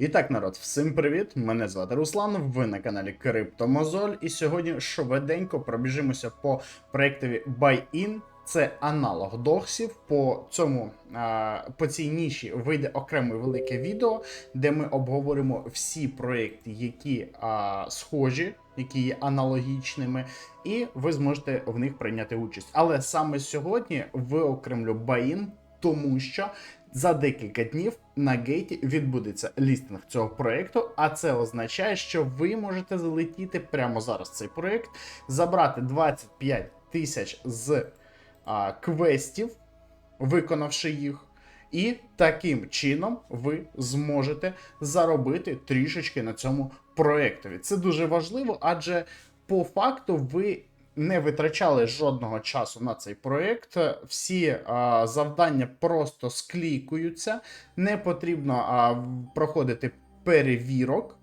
І так, народ, всім привіт! Мене звати Руслан. Ви на каналі Криптомозоль. І сьогодні швиденько пробіжимося по проєктові Buy-in. Це аналог доксів. По цьому по цій ніші вийде окреме велике відео, де ми обговоримо всі проєкти, які схожі, які є аналогічними, і ви зможете в них прийняти участь. Але саме сьогодні виокремлю Buy-in, тому що за декілька днів на гейті відбудеться лістинг цього проєкту, а це означає, що ви можете залетіти прямо зараз цей проєкт, забрати 25 тисяч з а, квестів, виконавши їх. І таким чином ви зможете заробити трішечки на цьому проєктові. Це дуже важливо, адже по факту ви не витрачали жодного часу на цей проєкт. Всі а, завдання просто склікуються, не потрібно а, проходити перевірок.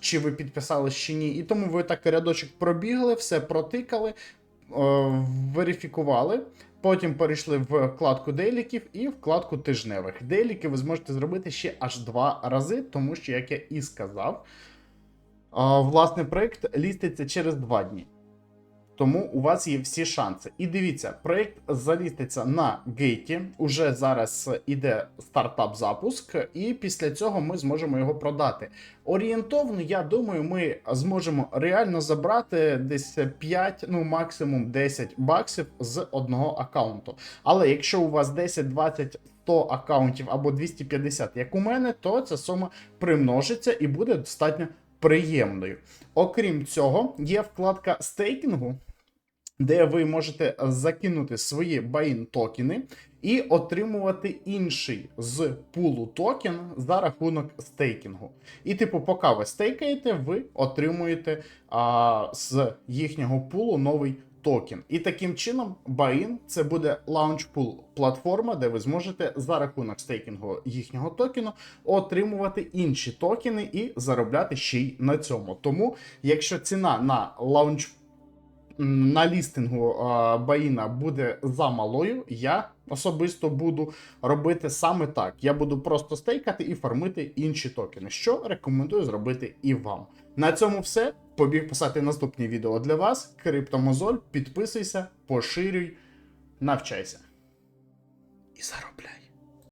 Чи ви підписали чи ні, і тому ви так рядочок пробігли, все протикали, верифікували. Потім перейшли в вкладку деліків і вкладку тижневих. Деліки ви зможете зробити ще аж два рази, тому що, як я і сказав, власне, проєкт ліститься через два дні. Тому у вас є всі шанси. І дивіться, проєкт заліститься на гейті. Уже зараз іде стартап запуск, і після цього ми зможемо його продати. Орієнтовно, я думаю, ми зможемо реально забрати десь 5, ну максимум 10 баксів з одного аккаунту. Але якщо у вас 10, 20, 100 аккаунтів або 250, як у мене, то ця сума примножиться і буде достатньо приємною. Окрім цього, є вкладка стейкінгу, де ви можете закинути свої баїн токени і отримувати інший з пулу токен за рахунок стейкінгу. І, типу, поки ви стейкаєте, ви отримуєте а, з їхнього пулу новий токен. І таким чином, Bain це буде launch-pool платформа, де ви зможете за рахунок стейкінгу їхнього токену отримувати інші токени і заробляти ще й на цьому. Тому, якщо ціна на лаунч на лістингу Баїна буде замалою, я особисто буду робити саме так. Я буду просто стейкати і фармити інші токени, що рекомендую зробити і вам. На цьому все. Побіг писати наступні відео для вас. Криптомозоль, підписуйся, поширюй, навчайся. І заробляй.